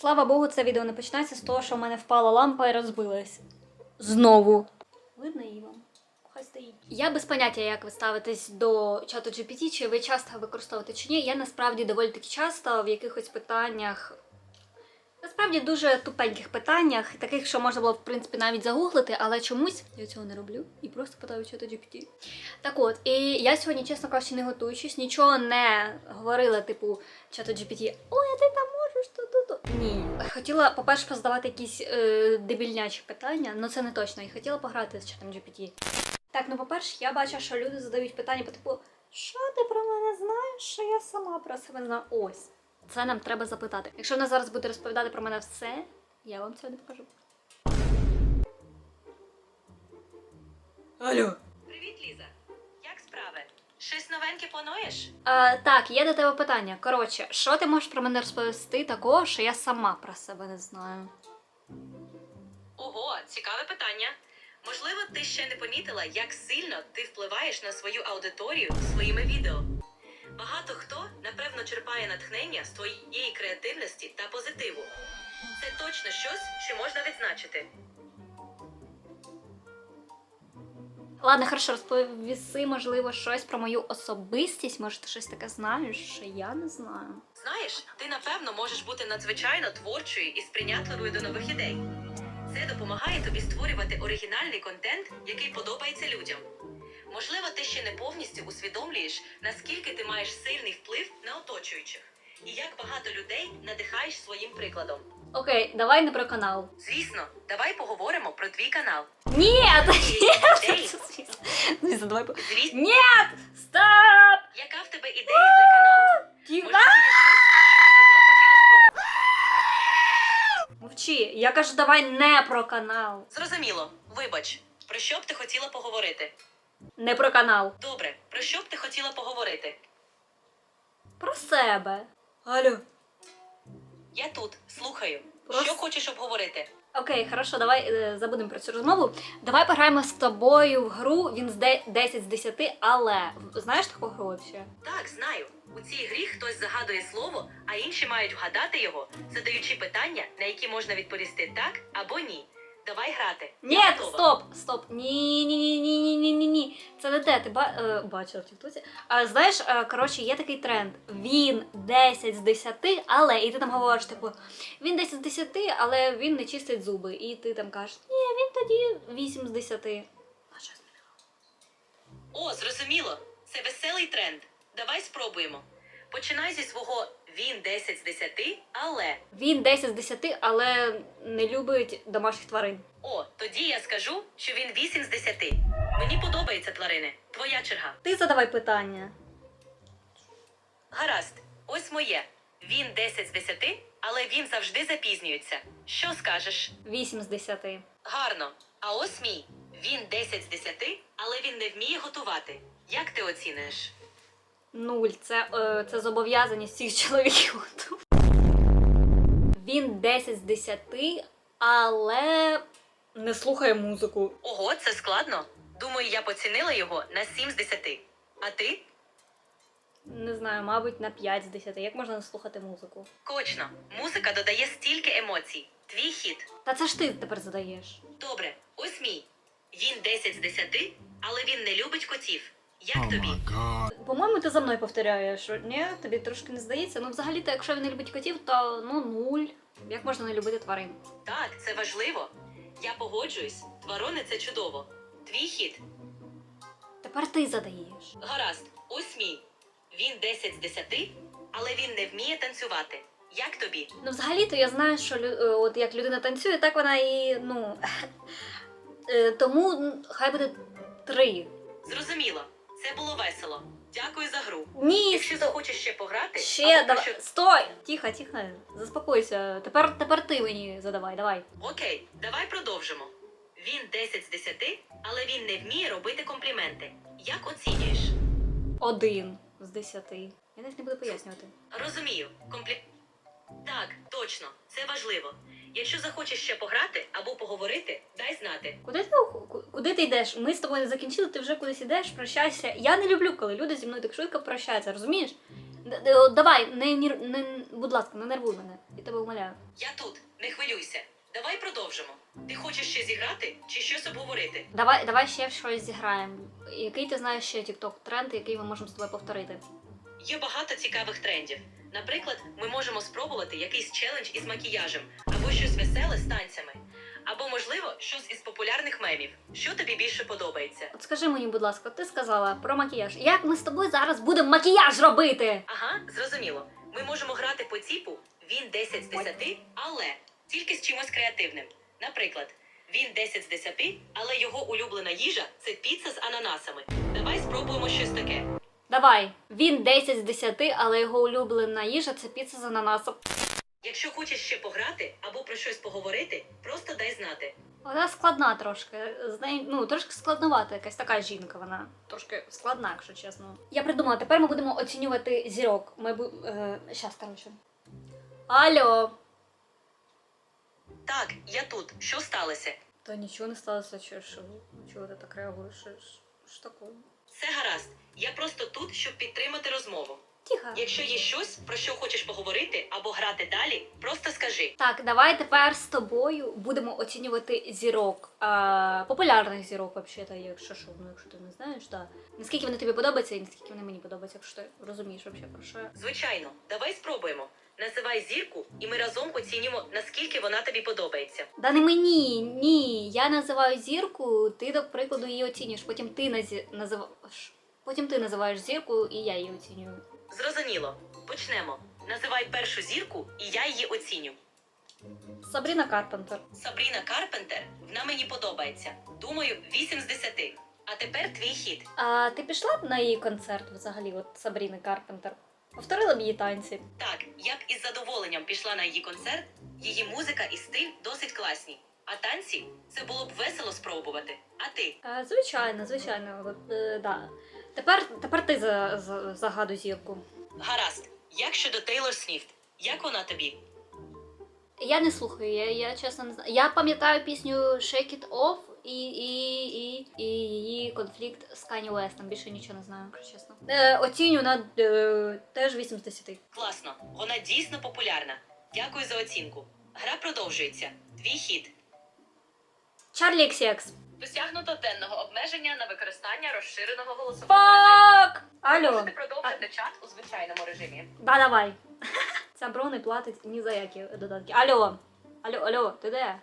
Слава Богу, це відео не починається з того, що в мене впала лампа і розбилась. Знову. Видно її вам? Хай стоїть. Я без поняття, як ви ставитесь до чату GPT, чи ви часто використовуєте чи ні. Я насправді доволі таки часто в якихось питаннях. Насправді дуже тупеньких питаннях, таких, що можна було в принципі навіть загуглити, але чомусь я цього не роблю і просто питаю чату GPT. Так от, і я сьогодні, чесно кажучи, не готуючись, нічого не говорила, типу, чату GPT, ой, а ти там. Ні. Хотіла, по-перше, позадавати якісь е, дебільнячі питання, але це не точно. І хотіла пограти з чатом GPT. Так, ну по-перше, я бачу, що люди задають питання по типу, що ти про мене знаєш, що я сама про себе знаю. Ось. Це нам треба запитати. Якщо вона зараз буде розповідати про мене все, я вам цього не покажу. Алло. Щось новеньке плануєш? А, так, є до тебе питання. Коротше, що ти можеш про мене розповісти такого, що я сама про себе не знаю? Ого, цікаве питання. Можливо, ти ще не помітила, як сильно ти впливаєш на свою аудиторію своїми відео. Багато хто, напевно, черпає натхнення з твоєї креативності та позитиву. Це точно щось, що можна відзначити. Ладно, хорошо, розповіси, можливо, щось про мою особистість. Може, ти щось таке знаєш, що я не знаю. Знаєш, ти напевно можеш бути надзвичайно творчою і сприйнятливою до нових ідей. Це допомагає тобі створювати оригінальний контент, який подобається людям. Можливо, ти ще не повністю усвідомлюєш, наскільки ти маєш сильний вплив на оточуючих, і як багато людей надихаєш своїм прикладом. Окей, давай не про канал. Звісно, давай поговоримо про твій канал. Ні! Ідеї, Звісно, давай. по- звісно, Ні! Стоп! яка в тебе ідея для каналу? Тихо! Можливо, є щось, що ти давно хотіла спробувати. Мовчи, я кажу, давай не про канал. Зрозуміло, вибач, про що б ти хотіла поговорити? Не про канал. Добре, про що б ти хотіла поговорити? Про себе. Алло. Я тут, слухаю. Просто- Що хочеш обговорити? Окей, хорошо, давай е, забудемо про цю розмову. Давай пограємо з тобою в гру. Він з 10 з 10, але знаєш таку гру взагалі? Так, знаю. У цій грі хтось загадує слово, а інші мають вгадати його, задаючи питання, на які можна відповісти так або ні. Давай грати. Ні, стоп, стоп. Ні, ні, ні, ні, ні, ні, ні, ні. Це не те. Ти ба- е, бачила в Тіктоці. А, знаєш, е, коротше, є такий тренд. Він 10 з 10, але і ти там говориш, типу, він 10 з 10, але він не чистить зуби. І ти там кажеш, ні, він тоді 8 з 10. А що О, зрозуміло. Це веселий тренд. Давай спробуємо. Починай зі свого він 10 з 10, але. Він 10 з 10, але не любить домашніх тварин. О, тоді я скажу, що він 8 з 10. Мені подобаються тварини. Твоя черга. Ти задавай питання. Гаразд, ось моє. Він 10 з 10, але він завжди запізнюється. Що скажеш? 8 з 10. Гарно. А ось мій. Він 10 з 10, але він не вміє готувати. Як ти оціниш? Нуль. Це, е, це зобов'язаність всіх чоловіків. Він 10 з 10, але не слухає музику. Ого, це складно. Думаю, я поцінила його на 7 з 10. А ти? Не знаю, мабуть, на 5 з 10. Як можна не слухати музику? Точно. Музика додає стільки емоцій. Твій хід. Та це ж ти тепер задаєш. Добре, ось мій. Він 10 з 10, але він не любить котів. Як Oh тобі? По-моєму, ти за мною повторяєш. Ні, тобі трошки не здається. Ну, взагалі-то, якщо він не любить котів, то ну нуль. Як можна не любити тварин? Так, це важливо. Я погоджуюсь. Тварони це чудово. Твій хід. Тепер ти задаєш. Гаразд, ось мій. Він 10 з 10, але він не вміє танцювати. Як тобі? Ну, взагалі-то я знаю, що лю- е, от як людина танцює, так вона і ну. Е, Тому хай буде три. Зрозуміло, це було весело. Дякую за гру. Ні, Якщо захочеш ще пограти, ще або давай. Стой! Тихо, тихо. Заспокойся. Тепер, тепер ти мені задавай, давай. Окей, давай продовжимо. Він 10 з 10, але він не вміє робити компліменти. Як оцінюєш? Один з десяти. Я навіть не буду пояснювати. Розумію, комплі... Так, точно, це важливо. Якщо захочеш ще пограти або поговорити, дай знати. Куди ти, куди ти йдеш? Ми з тобою не закінчили, ти вже кудись ідеш, прощайся. Я не люблю, коли люди зі мною так швидко прощаються, розумієш? Д- д- Давай, не, нір- не, будь ласка, не нервуй мене. Я тебе умоляю. Я тут, не хвилюйся. Давай продовжимо. Ти хочеш ще зіграти чи щось обговорити? Давай, давай ще в щось зіграємо. Який ти знаєш ще TikTok тренд, який ми можемо з тобою повторити? Є багато цікавих трендів. Наприклад, ми можемо спробувати якийсь челендж із макіяжем, або щось веселе з танцями, або, можливо, щось із популярних мемів. Що тобі більше подобається? От скажи мені, будь ласка, ти сказала про макіяж. Як ми з тобою зараз будемо макіяж робити? Ага, зрозуміло. Ми можемо грати по типу він 10 з 10, але тільки з чимось креативним. Наприклад, він 10 з 10, але його улюблена їжа це піца з ананасами. Давай спробуємо щось таке. Давай, він 10 з 10, але його улюблена їжа це піца з ананасом. Якщо хочеш ще пограти або про щось поговорити, просто дай знати. Вона складна трошки. З нею, ну, трошки складновата якась така жінка, вона трошки складна, якщо чесно. Я придумала, тепер ми будемо оцінювати зірок. Ми бу... е, щас, коротше. Алло. Так, я тут. Що сталося? Та нічого не сталося, чи що? Чого ти так реагуєш? Що, що таке? Все гаразд. Я просто тут, щоб підтримати розмову. Тихо. Якщо є щось, про що хочеш поговорити або грати далі, просто скажи. Так, давай тепер з тобою будемо оцінювати зірок. А, популярних зірок, взагалі, якщо що, ну якщо ти не знаєш, так. Наскільки вони тобі подобаються і наскільки вони мені подобаються, якщо ти розумієш взагалі про що. я. Звичайно, давай спробуємо. Називай зірку, і ми разом оцінимо, наскільки вона тобі подобається. Да не мені, ні. Я називаю зірку, ти, до прикладу, її оцінюєш. Потім ти назі... називаєш. Потім ти називаєш зірку, і я її оцінюю. Зрозуміло. Почнемо. Називай першу зірку, і я її оціню. Сабріна Карпентер. Сабріна Карпентер вона мені подобається. Думаю, 8 з 10. А тепер твій хід. А ти пішла б на її концерт взагалі, от Сабріни Карпентер? Повторила б її танці. Так, я б із задоволенням пішла на її концерт. Її музика і стиль досить класні. А танці це було б весело спробувати. А ти? А, звичайно, звичайно, от, е, да. Тепер, тепер ти за, за, загадуй зірку. Гаразд. Як щодо Тейлор Свіфт? Як вона тобі? Я не слухаю, я, я чесно не знаю. Я пам'ятаю пісню Shake It Off і, і, і, і її конфлікт з Кані Уестом. Більше нічого не знаю, якщо чесно. Е, оціню на е, теж 8 з 10. Класно, вона дійсно популярна. Дякую за оцінку. Гра продовжується. Твій хід. Чарлі XCX. Досягнуто денного обмеження на використання розширеного голосового Фак! Алло. Можете продовжити чат у звичайному режимі. Да, давай. Ця бро не платить ні за які додатки. Алло. Алло, алло, ти де?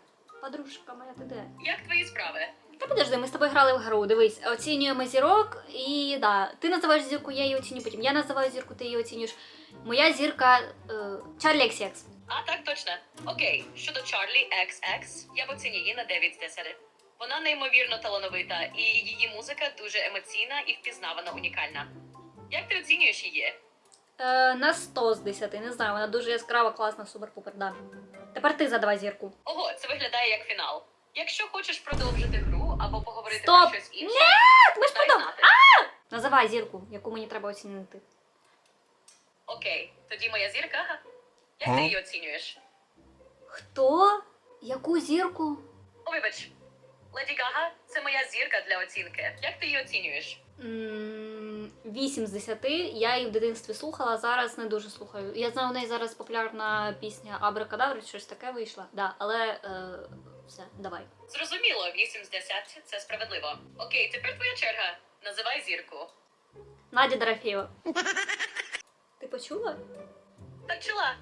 Подружка моя, ти де? Як твої справи? Та підожди, ми з тобою грали в гру. Дивись, оцінюємо зірок, і да, ти називаєш зірку, я її оціню, потім я називаю зірку, ти її оцінюєш. Моя зірка е, Чарлі XX. А так точно. Окей, щодо Чарлі XX, я б оціню її на 9 з 10. Вона неймовірно талановита, і її музика дуже емоційна і впізнавана унікальна. Як ти оцінюєш її? Е, на 100 з 10, не знаю, вона дуже яскрава, класна, супер-пупер, да. Тепер ти задавай зірку. Ого, це виглядає як фінал. Якщо хочеш продовжити гру або поговорити Стоп! про щось інше, Ні, ми ж дай подав... знати. Називай зірку, яку мені треба оцінити. Окей, тоді моя зірка. Як ти її оцінюєш? Хто? Яку зірку? О, вибач, Леді Гага це моя зірка для оцінки. Як ти її оцінюєш? М, 8 з 10. Я її в дитинстві слухала, зараз не дуже слухаю. Я знаю, у неї зараз популярна пісня Абракадабра, щось таке вийшла. Да, але е, все, давай. Зрозуміло, 8 з 10 це справедливо. Окей, тепер твоя черга. Називай зірку. Надя Дорофєєва. Ти почула? Так чула.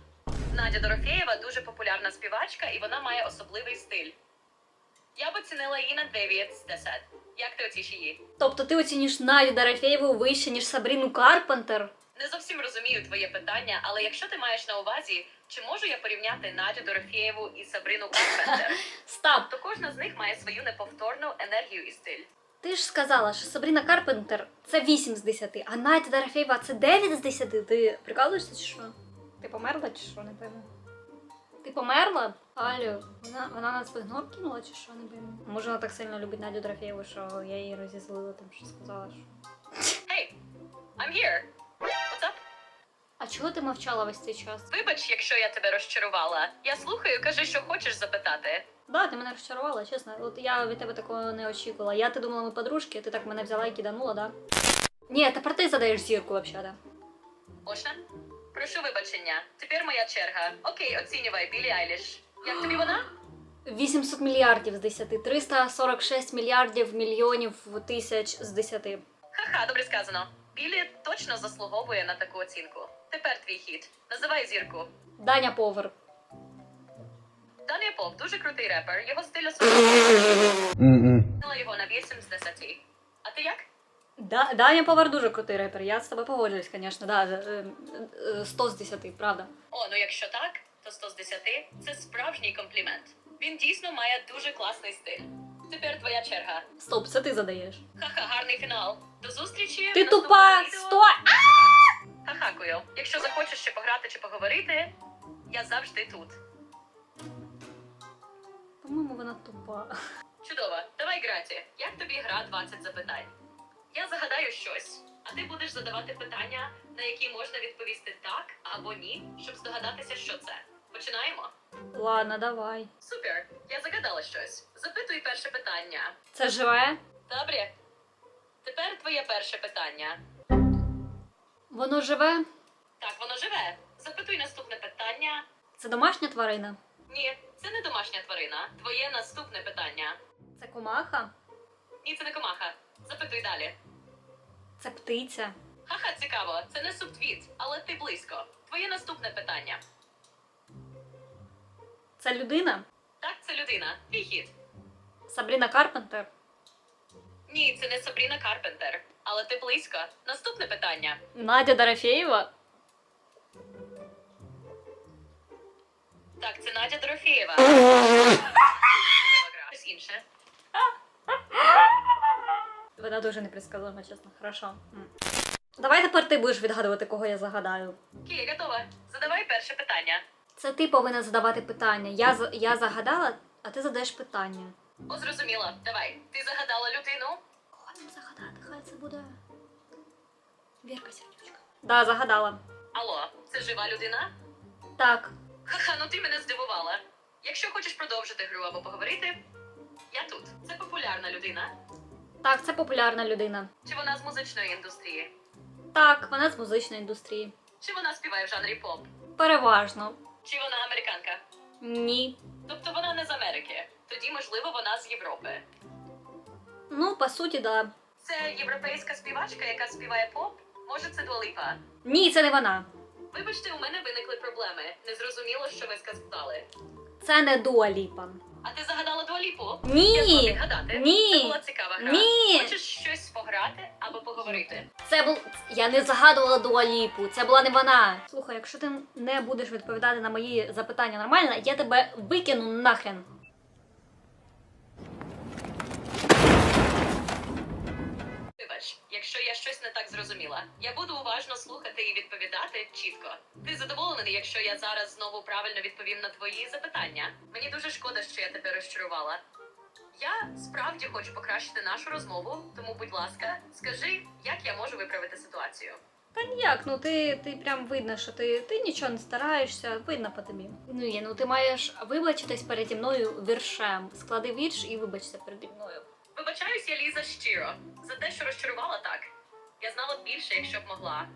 Надя Дорофєєва дуже популярна співачка, і вона має особливий стиль. Я б оцінила її на 9 з 10. Як ти оціниш її? Тобто ти оцінюєш Надю Дорофєєву вище, ніж Сабріну Карпентер? Не зовсім розумію твоє питання, але якщо ти маєш на увазі, чи можу я порівняти Надю Дорофєєву і Сабрину Карпентер, Стоп! то кожна з них має свою неповторну енергію і стиль. Ти ж сказала, що Сабріна Карпентер це 8 з 10, а Надя Дорофєєва це 9 з 10. Ти прикалуєшся чи що? Ти померла чи що, не пойму? Ти померла? Алло, вона, вона нас в кинула чи що, не пойму? Може вона так сильно любить Надю Дорофєєву, що я її розізлила тим, що сказала, що. Hey, I'm here. What's up? А чого ти мовчала весь цей час? Вибач, якщо я тебе розчарувала. Я слухаю, кажи, що хочеш запитати. Да, ти мене розчарувала, чесно. От я від тебе такого не очікувала. Я ти думала, ми подружки, а ти так мене взяла і киданула, да? Ні, тепер ти задаєш зірку, взагалі. Можна? Прошу вибачення. Тепер моя черга. Окей, оцінювай Білі Айліш. Як тобі вона? 800 мільярдів з 10, 346 мільярдів мільйонів тисяч з 10. Ха-ха, добре сказано. Білі точно заслуговує на таку оцінку. Тепер твій хід. Називай зірку. Даня Повер. Даня Поп дуже крутий репер. Його стиль особливий. його на 8 з 10. А ти як? Да, Даня Повер дуже крутий репер. Я з тобою погоджуюсь, звісно. Да, е, е, 100 з 10, правда. О, ну якщо так, то 100 з 10 – це справжній комплімент. Він дійсно має дуже класний стиль. Тепер твоя черга. Стоп, це ти задаєш. Ха-ха, гарний фінал. До зустрічі. Ти тупа! Стой! Хахакую. Якщо захочеш ще пограти чи поговорити, я завжди тут. По-моєму, вона тупа. Чудово, давай грати. Як тобі гра 20 запитань? Я загадаю щось, а ти будеш задавати питання, на які можна відповісти так або ні, щоб здогадатися, що це. Починаємо? Ладно, давай. Супер, я загадала щось. Запитуй перше питання. Це живе? Добре. Тепер твоє перше питання. Воно живе? Так, воно живе. Запитуй наступне питання. Це домашня тварина? Ні, це не домашня тварина. Твоє наступне питання. Це комаха? Ні, це не комаха. Запитуй далі. Це птиця. Ха-ха, цікаво, це не субтвіт, але ти близько. Твоє наступне питання. Це людина? Так, це людина. Твій хід. Сабріна Карпентер? Ні, це не Сабріна Карпентер. Але ти близько. Наступне питання. Надя Дорофєєва? Так, це Надя Дорофєєва. Щось інше. Вона дуже непредсказуема, чесно. Хорошо. Давай тепер ти будеш відгадувати, кого я загадаю. Окей, готова. Задавай перше питання. Це ти повинна задавати питання. Я, я загадала, а ти задаєш питання. О, зрозуміло. Давай. Ти загадала людину? Кого нам загадати? Хай це буде. Вірка сердючка. Да, загадала. Алло, це жива людина? Так. Ха-ха, ну ти мене здивувала. Якщо хочеш продовжити гру або поговорити, я тут. Це популярна людина. Так, це популярна людина. Чи вона з музичної індустрії? Так, вона з музичної індустрії. Чи вона співає в жанрі поп? Переважно. Чи вона американка? Ні. Тобто вона не з Америки. Тоді, можливо, вона з Європи. Ну, по суті, да. Це європейська співачка, яка співає поп? Може, це Дуаліпа? Ні, це не вона. Вибачте, у мене виникли проблеми. Не зрозуміло, що ви сказали. Це не Дуаліпа. А ти загадала Дуаліпу? Ні. Ні. Це була цікава гра. Ні. Хочеш щось пограти або поговорити? Це був. Я не загадувала Дуаліпу, це була не вона. Слухай, якщо ти не будеш відповідати на мої запитання нормально, я тебе викину нахрен. Якщо я щось не так зрозуміла. Я буду уважно слухати і відповідати чітко. Ти задоволений, якщо я зараз знову правильно відповім на твої запитання? Мені дуже шкода, що я тебе розчарувала. Я справді хочу покращити нашу розмову, тому, будь ласка, скажи, як я можу виправити ситуацію. Та ніяк, ну ти, ти прям видно, що ти, ти нічого не стараєшся, видно по тобі. Ну є, ну ти маєш вибачитись переді мною віршем. Склади вірш і вибачся переді мною. Вибачаюсь, я Ліза щиро за те, що розчарувала так. Я знала більше, якщо б могла.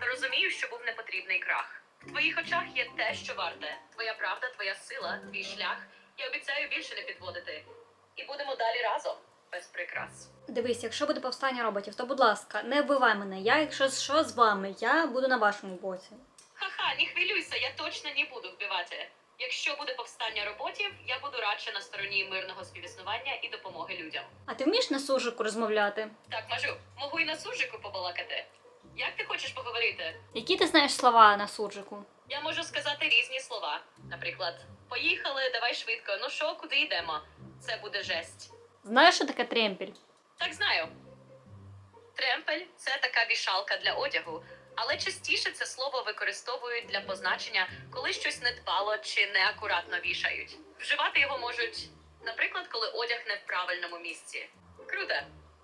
Та розумію, що був непотрібний крах. В твоїх очах є те, що варте. Твоя правда, твоя сила, твій шлях. Я обіцяю більше не підводити. І будемо далі разом, без прикрас. Дивись, якщо буде повстання роботів, то будь ласка, не вбивай мене. Я, якщо що з вами, я буду на вашому боці. Ха-ха, не хвилюйся, я точно не буду вбивати. Якщо буде повстання роботів, я буду радше на стороні мирного співіснування і допомоги людям. А ти вмієш на суржику розмовляти? Так, можу і на суржику побалакати. Як ти хочеш поговорити? Які ти знаєш слова на суржику? Я можу сказати різні слова. Наприклад, поїхали, давай швидко. Ну що, куди йдемо? Це буде жесть. Знаєш, що таке тремпель? Так знаю. Тремпель це така вішалка для одягу, але частіше це слово використовують для позначення, коли щось недбало чи неакуратно вішають. Вживати його можуть, наприклад, коли одяг не в правильному місці. Круто.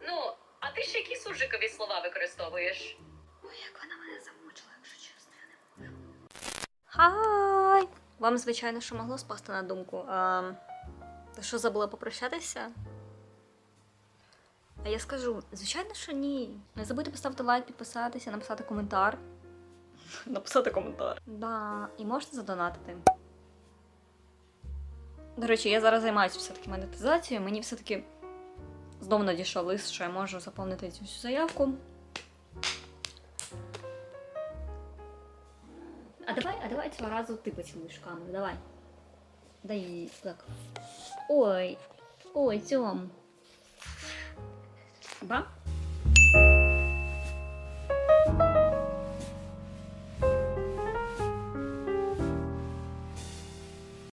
Ну, а ти ще які суржикові слова використовуєш? Ой, як вона мене замучила, якщо чесно, я не можу. Хай! Вам, звичайно, що могло спасти на думку. А, ти що забула попрощатися? А я скажу, звичайно, що ні. Не забудьте поставити лайк, підписатися, написати коментар. написати коментар. Да, і можете задонатити. До речі, я зараз займаюся все-таки монетизацією. Мені все-таки знову надійшов лист, що я можу заповнити цю всю заявку. А давай, а давай цього разу ти поцілуєш камеру, давай. Дай їй так. Ой, ой, цьом. Bye.